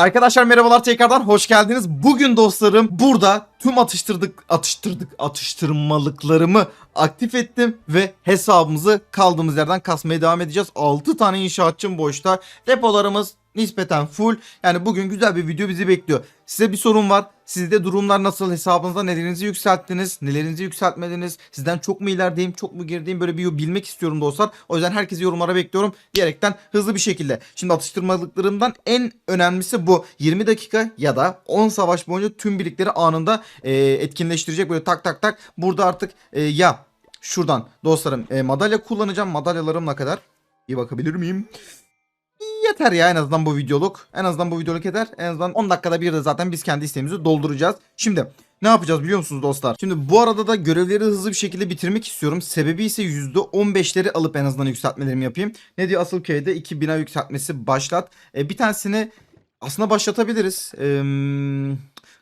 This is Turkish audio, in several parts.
Arkadaşlar merhabalar tekrardan hoş geldiniz. Bugün dostlarım burada tüm atıştırdık atıştırdık atıştırmalıklarımı aktif ettim ve hesabımızı kaldığımız yerden kasmaya devam edeceğiz. 6 tane inşaatçım boşta. Depolarımız nispeten full. Yani bugün güzel bir video bizi bekliyor. Size bir sorun var. Sizde durumlar nasıl? Hesabınızda nelerinizi yükselttiniz? Nelerinizi yükseltmediniz? Sizden çok mu ilerideyim? Çok mu gerideyim? Böyle bir bilmek istiyorum dostlar. O yüzden herkesi yorumlara bekliyorum. Diyerekten hızlı bir şekilde. Şimdi atıştırmalıklarımdan en önemlisi bu. 20 dakika ya da 10 savaş boyunca tüm birlikleri anında e, etkinleştirecek. Böyle tak tak tak. Burada artık e, ya şuradan dostlarım e, madalya kullanacağım. Madalyalarım ne kadar? Bir bakabilir miyim? Yeter ya en azından bu videoluk. En azından bu videoluk yeter. En azından 10 dakikada bir de zaten biz kendi isteğimizi dolduracağız. Şimdi ne yapacağız biliyor musunuz dostlar? Şimdi bu arada da görevleri hızlı bir şekilde bitirmek istiyorum. Sebebi ise %15'leri alıp en azından yükseltmelerimi yapayım. Ne diyor asıl köyde 2 bina yükseltmesi başlat. E, bir tanesini aslında başlatabiliriz. Ee,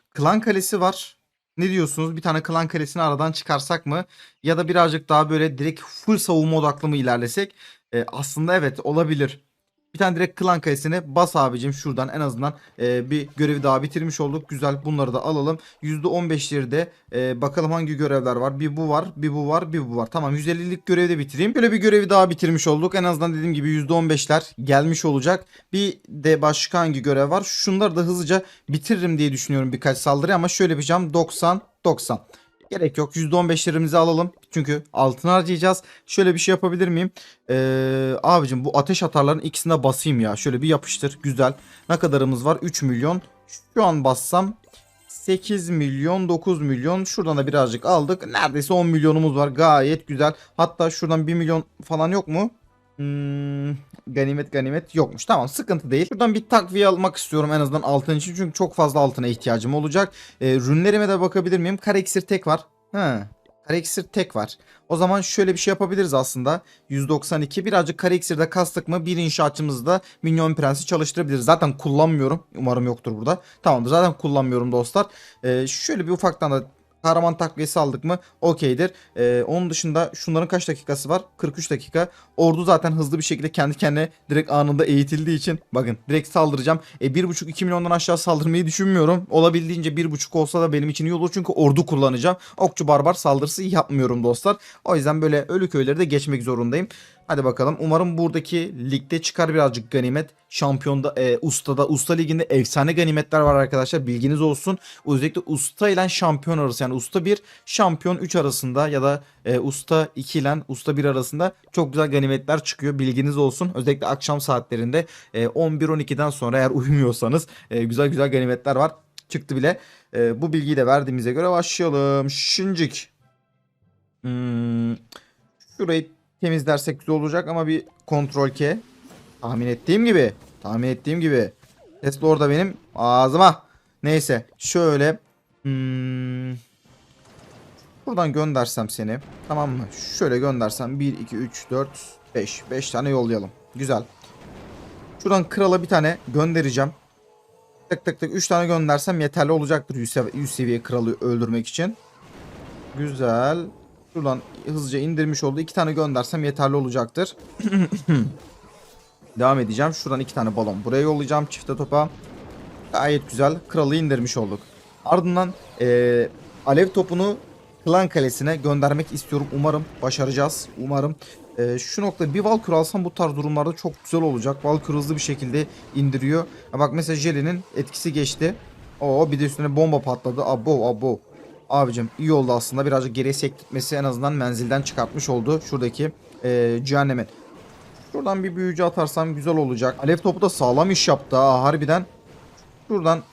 klan kalesi var. Ne diyorsunuz? Bir tane klan kalesini aradan çıkarsak mı? Ya da birazcık daha böyle direkt full savunma odaklı mı ilerlesek? E, aslında evet olabilir. Bir tane direkt klan kalesine bas abicim şuradan en azından e, bir görevi daha bitirmiş olduk. Güzel bunları da alalım. %15'leri de e, bakalım hangi görevler var. Bir bu var, bir bu var, bir bu var. Tamam 150'lik görevi de bitireyim. Böyle bir görevi daha bitirmiş olduk. En azından dediğim gibi %15'ler gelmiş olacak. Bir de başka hangi görev var? Şunları da hızlıca bitiririm diye düşünüyorum birkaç saldırı ama şöyle yapacağım. 90, 90. Gerek yok. %15'lerimizi alalım. Çünkü altın harcayacağız. Şöyle bir şey yapabilir miyim? Ee, abicim bu ateş atarların ikisine basayım ya. Şöyle bir yapıştır. Güzel. Ne kadarımız var? 3 milyon. Şu an bassam 8 milyon 9 milyon şuradan da birazcık aldık neredeyse 10 milyonumuz var gayet güzel hatta şuradan 1 milyon falan yok mu Hmm, ganimet ganimet yokmuş tamam sıkıntı değil şuradan bir takviye almak istiyorum en azından altın için çünkü çok fazla altına ihtiyacım olacak e, rünlerime de bakabilir miyim iksir tek var. Kare iksir tek var. O zaman şöyle bir şey yapabiliriz aslında. 192 birazcık kare iksirde kastık mı bir inşaatçımızda minyon prensi çalıştırabiliriz. Zaten kullanmıyorum. Umarım yoktur burada. Tamamdır zaten kullanmıyorum dostlar. Ee, şöyle bir ufaktan da kahraman takviyesi aldık mı okeydir. Ee, onun dışında şunların kaç dakikası var? 43 dakika. Ordu zaten hızlı bir şekilde kendi kendine direkt anında eğitildiği için bakın direkt saldıracağım. E, 1.5-2 milyondan aşağı saldırmayı düşünmüyorum. Olabildiğince 1.5 olsa da benim için iyi olur çünkü ordu kullanacağım. Okçu barbar saldırısı yapmıyorum dostlar. O yüzden böyle ölü köyleri de geçmek zorundayım. Hadi bakalım. Umarım buradaki ligde çıkar birazcık ganimet. Şampiyonda, e, ustada, usta liginde efsane ganimetler var arkadaşlar. Bilginiz olsun. Özellikle usta ile şampiyon arası yani usta 1, şampiyon 3 arasında ya da e, usta 2 ile usta 1 arasında çok güzel ganimetler çıkıyor. Bilginiz olsun. Özellikle akşam saatlerinde e, 11-12'den sonra eğer uyumuyorsanız e, güzel güzel ganimetler var. Çıktı bile. E, bu bilgiyi de verdiğimize göre başlayalım. Şincik. Hmm, şurayı temizlersek güzel olacak ama bir kontrol ke. Tahmin ettiğim gibi. Tahmin ettiğim gibi. Tesla orada benim ağzıma. Neyse şöyle. Hmm, buradan göndersem seni. Tamam mı? Şöyle göndersem 1, 2, 3, 4, 5. 5 tane yollayalım. Güzel. Şuradan krala bir tane göndereceğim. Tık tık tık 3 tane göndersem yeterli olacaktır 100 sev- 100 seviye kralı öldürmek için. Güzel. Şuradan hızlıca indirmiş oldu. İki tane göndersem yeterli olacaktır. Devam edeceğim. Şuradan iki tane balon buraya yollayacağım çifte topa. Gayet güzel. Kralı indirmiş olduk. Ardından eee, alev topunu klan kalesine göndermek istiyorum. Umarım başaracağız. Umarım. Eee, şu nokta bir Valkür alsam bu tarz durumlarda çok güzel olacak. Valkür hızlı bir şekilde indiriyor. Ha bak mesela Jelly'nin etkisi geçti. Oo bir de üstüne bomba patladı. Abo abo. Abicim iyi oldu aslında. Birazcık geriye sektirtmesi en azından menzilden çıkartmış oldu. Şuradaki eee cehennemin. Şuradan bir büyücü atarsam güzel olacak. Alev topu da sağlam iş yaptı ha harbiden. Şuradan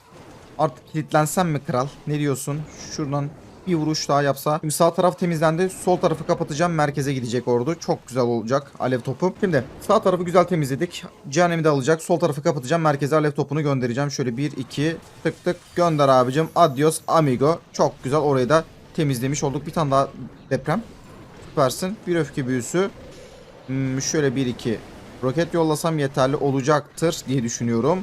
artık kilitlensem mi kral? Ne diyorsun? Şuradan bir vuruş daha yapsa. Şimdi sağ taraf temizlendi. Sol tarafı kapatacağım. Merkeze gidecek ordu. Çok güzel olacak alev topu. Şimdi sağ tarafı güzel temizledik. Cehennemi de alacak. Sol tarafı kapatacağım. Merkeze alev topunu göndereceğim. Şöyle 1 2 tık tık gönder abicim. Adios amigo. Çok güzel orayı da temizlemiş olduk. Bir tane daha deprem. Süpersin. Bir öfke büyüsü. Hmm, şöyle 1 2 roket yollasam yeterli olacaktır diye düşünüyorum.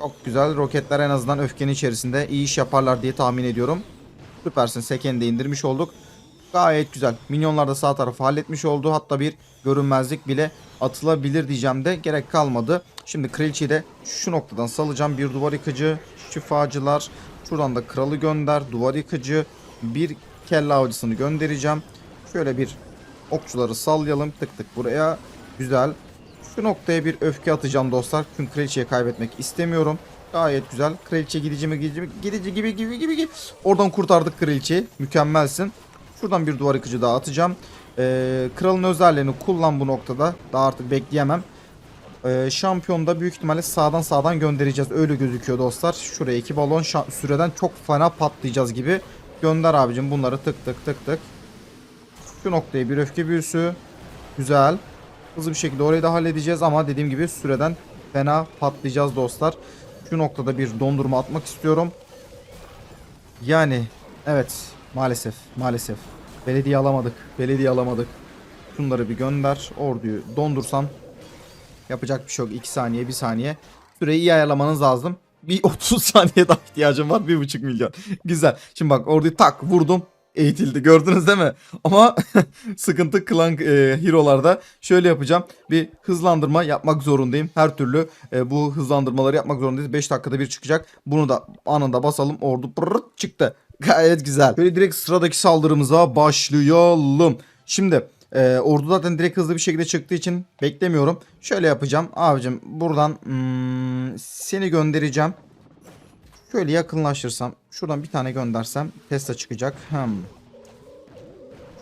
Çok güzel. Roketler en azından öfkenin içerisinde iyi iş yaparlar diye tahmin ediyorum. Süpersin. Seken'i de indirmiş olduk. Gayet güzel. Minyonlar da sağ tarafı halletmiş oldu. Hatta bir görünmezlik bile atılabilir diyeceğim de gerek kalmadı. Şimdi kraliçeyi de şu noktadan salacağım. Bir duvar yıkıcı, şifacılar. Şuradan da kralı gönder. Duvar yıkıcı. Bir kelle avcısını göndereceğim. Şöyle bir okçuları sallayalım. Tık tık buraya. Güzel. Şu noktaya bir öfke atacağım dostlar. Çünkü kraliçeyi kaybetmek istemiyorum. Gayet güzel. Kraliçe gidici mi gidici mi? Gidici gibi gibi gibi gibi. Oradan kurtardık kraliçeyi. Mükemmelsin. Şuradan bir duvar yıkıcı daha atacağım. Ee, kralın özelliğini kullan bu noktada. Daha artık bekleyemem. Ee, şampiyonda büyük ihtimalle sağdan sağdan göndereceğiz. Öyle gözüküyor dostlar. Şuraya iki balon süreden çok fena patlayacağız gibi. Gönder abicim bunları tık tık tık tık. Şu noktaya bir öfke büyüsü. Güzel. Hızlı bir şekilde orayı da halledeceğiz ama dediğim gibi süreden fena patlayacağız dostlar. Şu noktada bir dondurma atmak istiyorum. Yani evet maalesef maalesef. Belediye alamadık. Belediye alamadık. Şunları bir gönder. Orduyu dondursam yapacak bir şey yok. 2 saniye 1 saniye. Süreyi iyi ayarlamanız lazım. Bir 30 saniye daha ihtiyacım var. 1,5 milyon. Güzel. Şimdi bak orduyu tak vurdum. Eğitildi. Gördünüz değil mi? Ama sıkıntı klan e, hero'larda. Şöyle yapacağım. Bir hızlandırma yapmak zorundayım. Her türlü e, bu hızlandırmaları yapmak zorundayız. 5 dakikada bir çıkacak. Bunu da anında basalım. Ordu pırırt çıktı. Gayet güzel. Böyle direkt sıradaki saldırımıza başlayalım. Şimdi e, ordu zaten direkt hızlı bir şekilde çıktığı için beklemiyorum. Şöyle yapacağım. Abicim buradan hmm, seni göndereceğim. Şöyle yakınlaştırsam. Şuradan bir tane göndersem Tesla çıkacak. Hmm.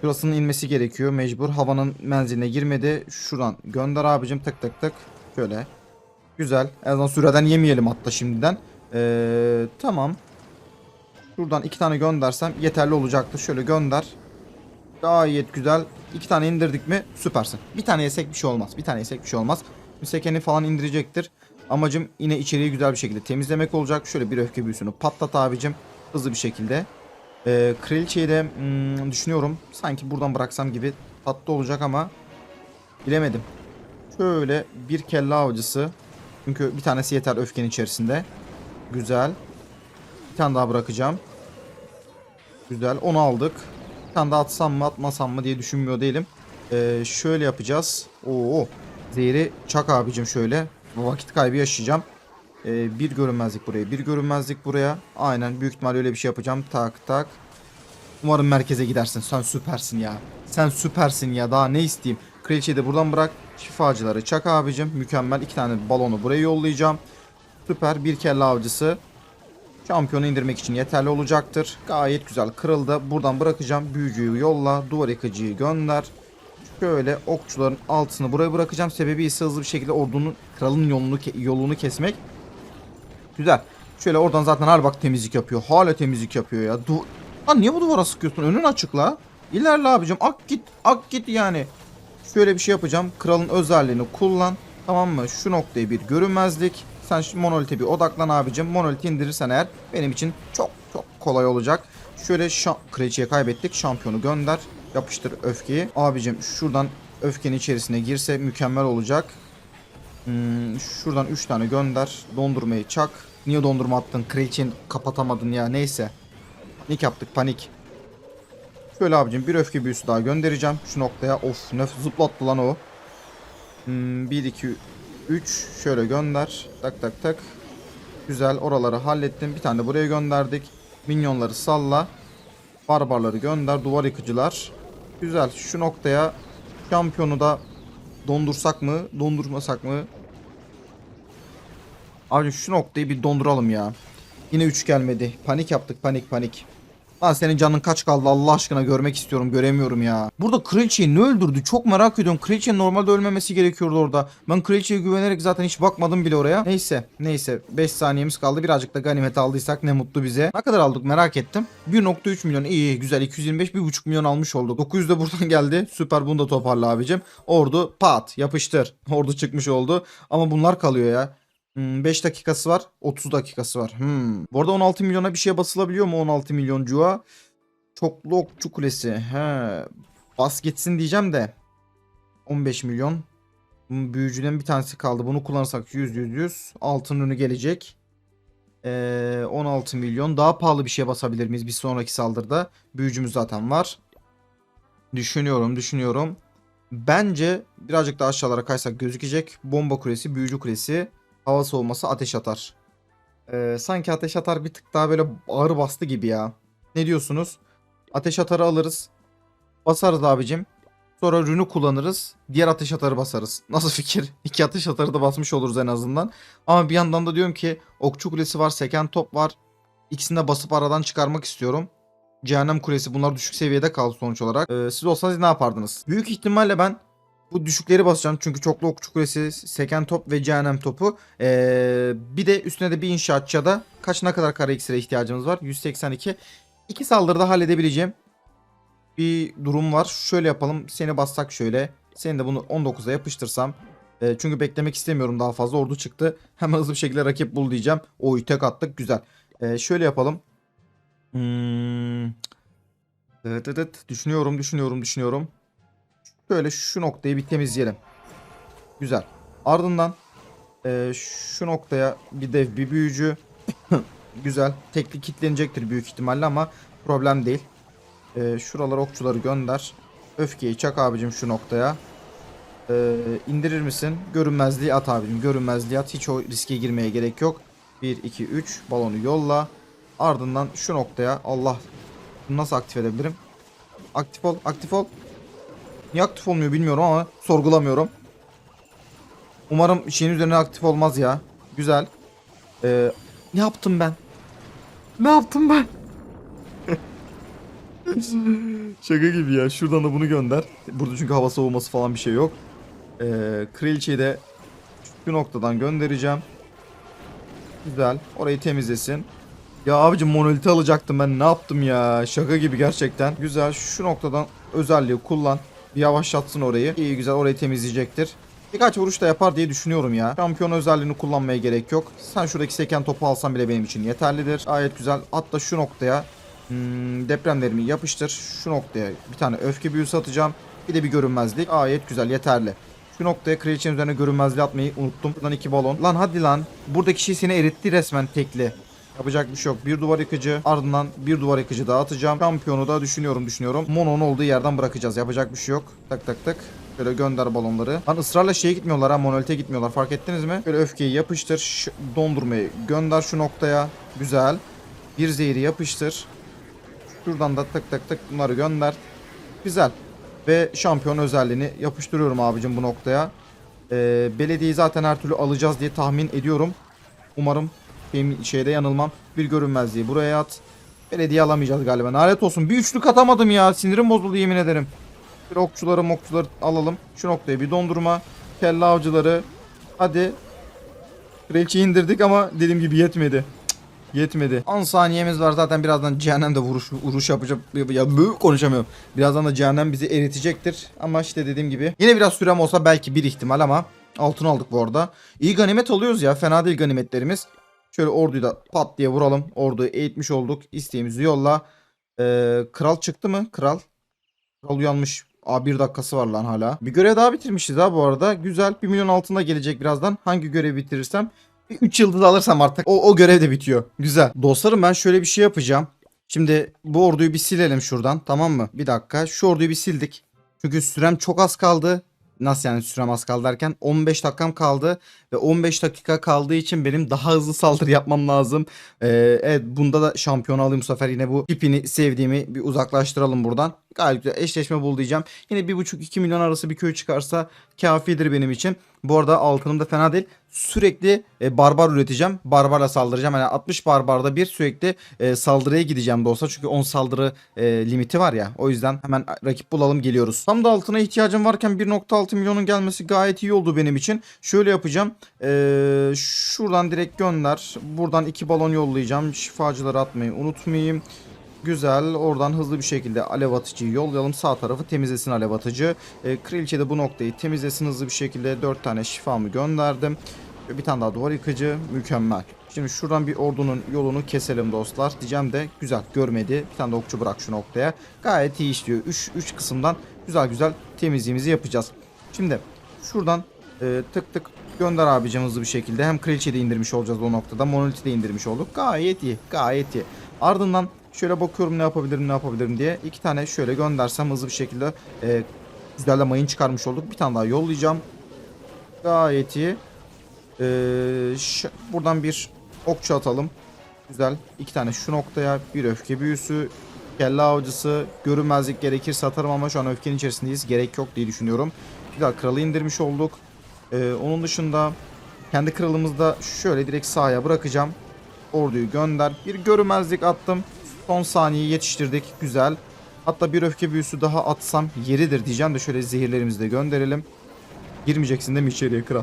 Şurasının inmesi gerekiyor mecbur. Havanın menziline girmedi. Şuradan gönder abicim tık tık tık. Şöyle. Güzel. En azından süreden yemeyelim hatta şimdiden. Ee, tamam. Şuradan iki tane göndersem yeterli olacaktır. Şöyle gönder. Gayet güzel. İki tane indirdik mi süpersin. Bir tane yesek bir şey olmaz. Bir tane yesek bir şey olmaz. Sekeni falan indirecektir. Amacım yine içeriği güzel bir şekilde temizlemek olacak. Şöyle bir öfke büyüsünü patlat abicim. Hızlı bir şekilde. Ee, kraliçeyi de hmm, düşünüyorum. Sanki buradan bıraksam gibi tatlı olacak ama bilemedim. Şöyle bir kelle avcısı. Çünkü bir tanesi yeter öfkenin içerisinde. Güzel. Bir tane daha bırakacağım. Güzel. Onu aldık. Bir tane daha atsam mı atmasam mı diye düşünmüyor değilim. Ee, şöyle yapacağız. Oo. Zehri çak abicim şöyle. Vakit kaybı yaşayacağım. Ee, bir görünmezlik buraya. Bir görünmezlik buraya. Aynen. Büyük ihtimal öyle bir şey yapacağım. Tak tak. Umarım merkeze gidersin. Sen süpersin ya. Sen süpersin ya. Daha ne isteyeyim. Kraliçeyi de buradan bırak. Şifacıları çak abicim. Mükemmel. iki tane balonu buraya yollayacağım. Süper. Bir kelle avcısı. Şampiyonu indirmek için yeterli olacaktır. Gayet güzel kırıldı. Buradan bırakacağım. Büyücüyü yolla. Duvar yıkıcıyı gönder. Şöyle okçuların altını buraya bırakacağım. Sebebi ise hızlı bir şekilde ordunun kralın yolunu yolunu kesmek. Güzel. Şöyle oradan zaten her bak temizlik yapıyor. Hala temizlik yapıyor ya. Du Lan niye bu duvara sıkıyorsun? Önün açık la. İlerle abicim. Ak git. Ak git yani. Şöyle bir şey yapacağım. Kralın özelliğini kullan. Tamam mı? Şu noktayı bir görünmezlik. Sen şu monolite bir odaklan abicim. Monoliti indirirsen eğer benim için çok çok kolay olacak. Şöyle kraliçeyi kaybettik. Şampiyonu gönder. Yapıştır öfkeyi. Abicim şuradan öfkenin içerisine girse mükemmel olacak. Hmm, şuradan 3 tane gönder. Dondurmayı çak. Niye dondurma attın? Kraliçeyi kapatamadın ya. Neyse. Panik yaptık panik. Şöyle abicim bir öfke büyüsü daha göndereceğim. Şu noktaya. Of ne zıplattı lan o. Hmm, 1, 2, 3. Şöyle gönder. Tak tak tak. Güzel oraları hallettim. Bir tane de buraya gönderdik. Minyonları salla. Barbarları gönder. Duvar yıkıcılar. Güzel. Şu noktaya şampiyonu da dondursak mı? Dondurmasak mı? Abi şu noktayı bir donduralım ya. Yine 3 gelmedi. Panik yaptık panik panik. Lan senin canın kaç kaldı Allah aşkına görmek istiyorum göremiyorum ya. Burada kraliçeyi ne öldürdü çok merak ediyorum. Kraliçenin normalde ölmemesi gerekiyordu orada. Ben kraliçeye güvenerek zaten hiç bakmadım bile oraya. Neyse neyse 5 saniyemiz kaldı. Birazcık da ganimet aldıysak ne mutlu bize. Ne kadar aldık merak ettim. 1.3 milyon iyi güzel 225 1.5 milyon almış olduk. 900 de buradan geldi. Süper bunu da toparla abicim. Ordu pat yapıştır. Ordu çıkmış oldu. Ama bunlar kalıyor ya. 5 dakikası var. 30 dakikası var. Hmm. Bu arada 16 milyona bir şeye basılabiliyor mu 16 milyoncuğa? Çoklu okçu kulesi. He. Bas gitsin diyeceğim de. 15 milyon. Hmm, Büyücüden bir tanesi kaldı. Bunu kullanırsak 100 100 100. Altın ürünü gelecek. Ee, 16 milyon. Daha pahalı bir şeye basabilir miyiz bir sonraki saldırıda? Büyücümüz zaten var. Düşünüyorum düşünüyorum. Bence birazcık daha aşağılara kaysak gözükecek. Bomba kulesi, büyücü kulesi. Hava soğuması ateş atar. Ee, sanki ateş atar bir tık daha böyle ağır bastı gibi ya. Ne diyorsunuz? Ateş atarı alırız. Basarız abicim. Sonra rünü kullanırız. Diğer ateş atarı basarız. Nasıl fikir? İki ateş atarı da basmış oluruz en azından. Ama bir yandan da diyorum ki okçu kulesi var, seken top var. İkisini de basıp aradan çıkarmak istiyorum. Cehennem kulesi bunlar düşük seviyede kaldı sonuç olarak. Ee, siz olsanız ne yapardınız? Büyük ihtimalle ben bu düşükleri basacağım. Çünkü çoklu okçu kulesi, seken top ve cehennem topu. Ee, bir de üstüne de bir inşaatçıya da kaç ne kadar kara iksire ihtiyacımız var? 182. İki saldırıda halledebileceğim bir durum var. Şöyle yapalım. Seni bassak şöyle. Seni de bunu 19'a yapıştırsam. E, çünkü beklemek istemiyorum daha fazla. Ordu çıktı. Hemen hızlı bir şekilde rakip bul diyeceğim. Oy tek attık. Güzel. E, şöyle yapalım. Hmm. Evet, evet. Düşünüyorum, düşünüyorum, düşünüyorum. Şöyle şu noktayı bir temizleyelim. Güzel. Ardından e, şu noktaya bir dev, bir büyücü. Güzel. Tekli kitlenecektir büyük ihtimalle ama problem değil. E, şuralara okçuları gönder. Öfkeyi çak abicim şu noktaya. E, indirir misin? Görünmezliği at abicim. Görünmezliği at. Hiç o riske girmeye gerek yok. 1, 2, 3. Balonu yolla. Ardından şu noktaya Allah nasıl aktif edebilirim? Aktif ol, aktif ol. Niye aktif olmuyor bilmiyorum ama sorgulamıyorum. Umarım şeyin üzerine aktif olmaz ya. Güzel. Ee, ne yaptım ben? Ne yaptım ben? Şaka gibi ya. Şuradan da bunu gönder. Burada çünkü hava soğuması falan bir şey yok. Ee, Kraliçeyi de şu noktadan göndereceğim. Güzel. Orayı temizlesin. Ya abicim monoliti alacaktım ben. Ne yaptım ya? Şaka gibi gerçekten. Güzel. Şu noktadan özelliği kullan. Yavaşlatsın orayı. İyi güzel orayı temizleyecektir. Birkaç vuruş da yapar diye düşünüyorum ya. Şampiyon özelliğini kullanmaya gerek yok. Sen şuradaki seken topu alsan bile benim için yeterlidir. Gayet güzel. Hatta şu noktaya hmm, depremlerimi yapıştır. Şu noktaya bir tane öfke büyüsü atacağım. Bir de bir görünmezlik. Gayet güzel yeterli. Şu noktaya kraliçenin üzerine görünmezliği atmayı unuttum. Buradan iki balon. Lan hadi lan. Buradaki şey seni eritti resmen tekli. Yapacak bir şey yok. Bir duvar yıkıcı ardından bir duvar yıkıcı daha atacağım. Şampiyonu da düşünüyorum düşünüyorum. Mono'nun olduğu yerden bırakacağız. Yapacak bir şey yok. Tak tak tak. Şöyle gönder balonları. Lan ısrarla şeye gitmiyorlar ha monolite gitmiyorlar fark ettiniz mi? Şöyle öfkeyi yapıştır. Ş- dondurmayı gönder şu noktaya. Güzel. Bir zehri yapıştır. Şuradan da tak tak tak bunları gönder. Güzel. Ve şampiyon özelliğini yapıştırıyorum abicim bu noktaya. Ee, belediyeyi zaten her türlü alacağız diye tahmin ediyorum. Umarım benim şeyde yanılmam. Bir görünmezliği buraya at. Belediye alamayacağız galiba. Lanet olsun. Bir üçlük atamadım ya. Sinirim bozuldu yemin ederim. Bir okçuları mokçuları alalım. Şu noktaya bir dondurma. Kelle avcıları. Hadi. Kraliçeyi indirdik ama dediğim gibi yetmedi. Yetmedi. 10 saniyemiz var zaten birazdan cehennemde vuruş vuruş yapacak. Ya konuşamıyorum. Birazdan da cehennem bizi eritecektir. Ama işte dediğim gibi. Yine biraz sürem olsa belki bir ihtimal ama altın aldık bu arada. İyi ganimet alıyoruz ya. Fena değil ganimetlerimiz. Şöyle orduyu da pat diye vuralım. Orduyu eğitmiş olduk. İsteğimizi yolla. Ee, kral çıktı mı? Kral. Kral uyanmış. Aa bir dakikası var lan hala. Bir görev daha bitirmişiz ha bu arada. Güzel. 1 milyon altında gelecek birazdan. Hangi görevi bitirirsem. 3 yıldız alırsam artık o, o görev de bitiyor. Güzel. Dostlarım ben şöyle bir şey yapacağım. Şimdi bu orduyu bir silelim şuradan tamam mı? Bir dakika. Şu orduyu bir sildik. Çünkü sürem çok az kaldı. Nasıl yani sürem az kaldı derken 15 dakikam kaldı ve 15 dakika kaldığı için benim daha hızlı saldırı yapmam lazım. Ee, evet bunda da şampiyon alayım bu sefer yine bu tipini sevdiğimi bir uzaklaştıralım buradan. Gayet güzel eşleşme bul diyeceğim. Yine 1.5-2 milyon arası bir köy çıkarsa kafidir benim için. Bu arada altınım da fena değil. Sürekli e, barbar üreteceğim. Barbarla saldıracağım. Yani 60 barbarda bir sürekli e, saldırıya gideceğim de olsa. Çünkü 10 saldırı e, limiti var ya. O yüzden hemen rakip bulalım geliyoruz. Tam da altına ihtiyacım varken 1.6 milyonun gelmesi gayet iyi oldu benim için. Şöyle yapacağım. E, şuradan direkt gönder. Buradan iki balon yollayacağım. Şifacıları atmayı unutmayayım. Güzel. Oradan hızlı bir şekilde alev atıcıyı yollayalım. Sağ tarafı temizlesin alev atıcı. E, Kraliçe de bu noktayı temizlesin hızlı bir şekilde. 4 tane şifamı gönderdim. Bir tane daha duvar yıkıcı. Mükemmel. Şimdi şuradan bir ordunun yolunu keselim dostlar. Diyeceğim de güzel görmedi. Bir tane de okçu bırak şu noktaya. Gayet iyi işliyor. 3 3 kısımdan güzel güzel temizliğimizi yapacağız. Şimdi şuradan e, tık tık gönder abicim hızlı bir şekilde. Hem kraliçeyi de indirmiş olacağız o noktada. Monolith'i de indirmiş olduk. Gayet iyi. Gayet iyi. Ardından şöyle bakıyorum ne yapabilirim ne yapabilirim diye. iki tane şöyle göndersem hızlı bir şekilde e, güzel mayın çıkarmış olduk. Bir tane daha yollayacağım. Gayet iyi. Ş- buradan bir okçu atalım. Güzel. İki tane şu noktaya. Bir öfke büyüsü. Kelle avcısı. Görünmezlik gerekirse atarım ama şu an öfkenin içerisindeyiz. Gerek yok diye düşünüyorum. Güzel kralı indirmiş olduk. Ee, onun dışında kendi kralımızda şöyle direkt sahaya bırakacağım. Orduyu gönder. Bir görünmezlik attım. Son saniyeyi yetiştirdik. Güzel. Hatta bir öfke büyüsü daha atsam yeridir diyeceğim de şöyle zehirlerimizi de gönderelim. Girmeyeceksin değil mi içeriye kral?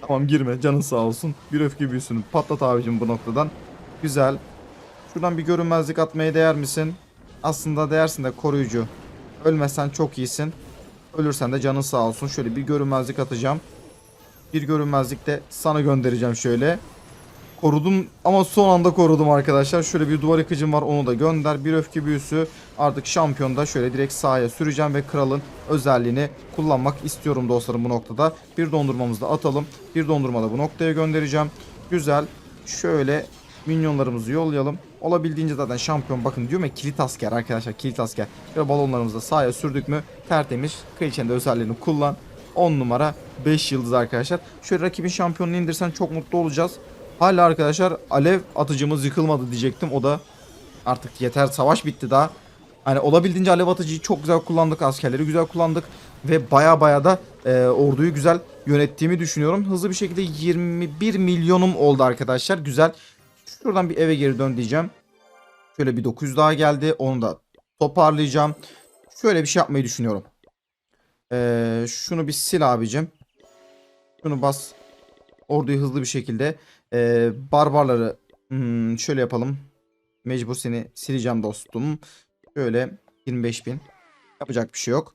Tamam girme canın sağ olsun. Bir öfke büyüsünü patlat abicim bu noktadan. Güzel. Şuradan bir görünmezlik atmaya değer misin? Aslında değersin de koruyucu. Ölmezsen çok iyisin. Ölürsen de canın sağ olsun. Şöyle bir görünmezlik atacağım. Bir görünmezlik de sana göndereceğim şöyle. Korudum ama son anda korudum arkadaşlar. Şöyle bir duvar yıkıcım var onu da gönder. Bir öfke büyüsü artık şampiyonda şöyle direkt sahaya süreceğim ve kralın özelliğini kullanmak istiyorum dostlarım bu noktada. Bir dondurmamızı da atalım. Bir dondurma da bu noktaya göndereceğim. Güzel. Şöyle minyonlarımızı yollayalım. Olabildiğince zaten şampiyon bakın diyorum ya kilit asker arkadaşlar kilit asker. Ve balonlarımızı da sahaya sürdük mü tertemiz. Kraliçenin de özelliğini kullan. 10 numara 5 yıldız arkadaşlar. Şöyle rakibin şampiyonunu indirsen çok mutlu olacağız. Hala arkadaşlar alev atıcımız yıkılmadı diyecektim. O da artık yeter savaş bitti daha. Hani olabildiğince alev atıcıyı çok güzel kullandık. Askerleri güzel kullandık. Ve baya baya da e, orduyu güzel yönettiğimi düşünüyorum. Hızlı bir şekilde 21 milyonum oldu arkadaşlar. Güzel. Şuradan bir eve geri dön diyeceğim. Şöyle bir 900 daha geldi. Onu da toparlayacağım. Şöyle bir şey yapmayı düşünüyorum. Ee, şunu bir sil abicim. Şunu bas. Orduyu hızlı bir şekilde. Ee, barbarları hmm, şöyle yapalım. Mecbur seni sileceğim dostum. Şöyle 25 bin. Yapacak bir şey yok.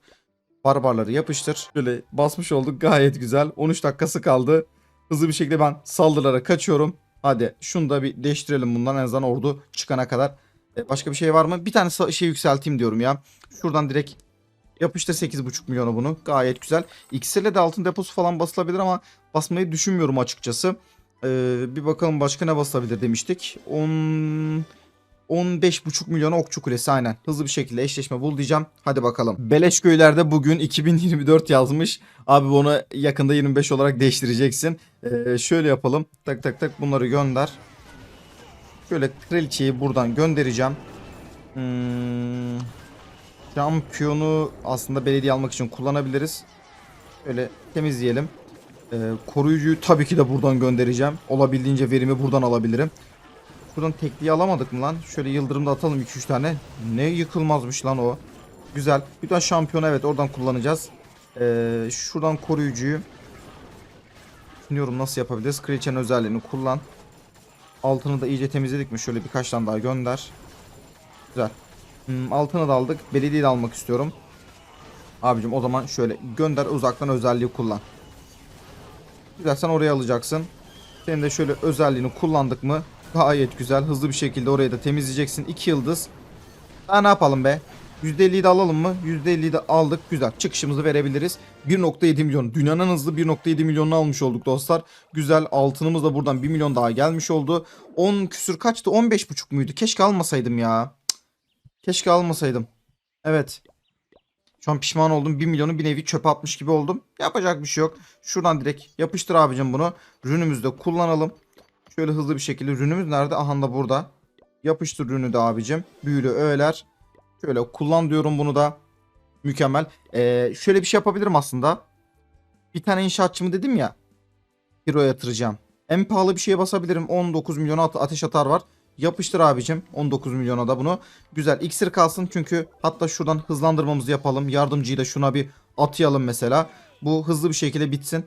Barbarları yapıştır. Şöyle basmış olduk gayet güzel. 13 dakikası kaldı. Hızlı bir şekilde ben saldırılara kaçıyorum. Hadi şunu da bir değiştirelim bundan en azından ordu çıkana kadar. E, başka bir şey var mı? Bir tane şey yükselteyim diyorum ya. Şuradan direkt yapıştır 8,5 milyonu bunu. Gayet güzel. İksirle de altın deposu falan basılabilir ama basmayı düşünmüyorum açıkçası. Ee, bir bakalım başka ne basılabilir demiştik. 10 15,5 milyona okçu kulesi aynen. Hızlı bir şekilde eşleşme bul diyeceğim. Hadi bakalım. Beleş köylerde bugün 2024 yazmış. Abi bunu yakında 25 olarak değiştireceksin. Ee, şöyle yapalım. Tak tak tak bunları gönder. Şöyle kraliçeyi buradan göndereceğim. Hmm, aslında belediye almak için kullanabiliriz. Şöyle temizleyelim. Ee, koruyucuyu tabii ki de buradan göndereceğim. Olabildiğince verimi buradan alabilirim. Şuradan tekliği alamadık mı lan? Şöyle yıldırımda atalım 2-3 tane. Ne yıkılmazmış lan o. Güzel. Bir tane şampiyonu evet oradan kullanacağız. Ee, şuradan koruyucuyu. Düşünüyorum nasıl yapabiliriz. Kraliçenin özelliğini kullan. Altını da iyice temizledik mi? Şöyle birkaç tane daha gönder. Güzel. Hmm, altını da aldık. Belediyeyi de almak istiyorum. Abicim o zaman şöyle gönder uzaktan özelliği kullan. Güzel sen oraya alacaksın. Senin de şöyle özelliğini kullandık mı gayet güzel hızlı bir şekilde orayı da temizleyeceksin. 2 yıldız. Daha ne yapalım be? %50'yi de alalım mı? %50'yi de aldık. Güzel. Çıkışımızı verebiliriz. 1.7 milyon. Dünyanın hızlı 1.7 milyonunu almış olduk dostlar. Güzel. Altınımız da buradan 1 milyon daha gelmiş oldu. 10 küsür kaçtı? 15.5 muydu? Keşke almasaydım ya. Keşke almasaydım. Evet. Şu an pişman oldum. 1 milyonu bir nevi çöpe atmış gibi oldum. Yapacak bir şey yok. Şuradan direkt yapıştır abicim bunu. Rünümüzü de kullanalım. Şöyle hızlı bir şekilde. Rünümüz nerede? Aha da burada. Yapıştır rünü de abicim. Büyülü öğeler. Şöyle kullan diyorum bunu da. Mükemmel. Ee, şöyle bir şey yapabilirim aslında. Bir tane inşaatçımı dedim ya. Hero yatıracağım. En pahalı bir şeye basabilirim. 19 milyona ate- ateş atar var. Yapıştır abicim. 19 milyona da bunu. Güzel. İksir kalsın çünkü hatta şuradan hızlandırmamızı yapalım. Yardımcıyı da şuna bir atayalım mesela. Bu hızlı bir şekilde bitsin.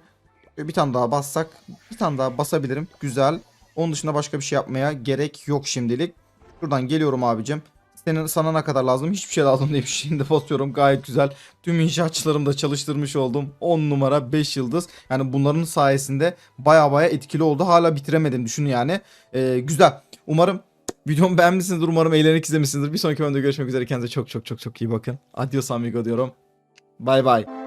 Bir tane daha bassak. Bir tane daha basabilirim. Güzel. Onun dışında başka bir şey yapmaya gerek yok şimdilik. Şuradan geliyorum abicim. Senin sana ne kadar lazım? Hiçbir şey lazım değil. Şimdi basıyorum. Gayet güzel. Tüm inşaatçılarımı da çalıştırmış oldum. 10 numara 5 yıldız. Yani bunların sayesinde baya baya etkili oldu. Hala bitiremedim düşün yani. Ee, güzel. Umarım videomu beğenmişsinizdir. Umarım eğlenerek izlemişsinizdir. Bir sonraki bölümde görüşmek üzere. Kendinize çok çok çok çok iyi bakın. Adios amigo diyorum. Bay bay.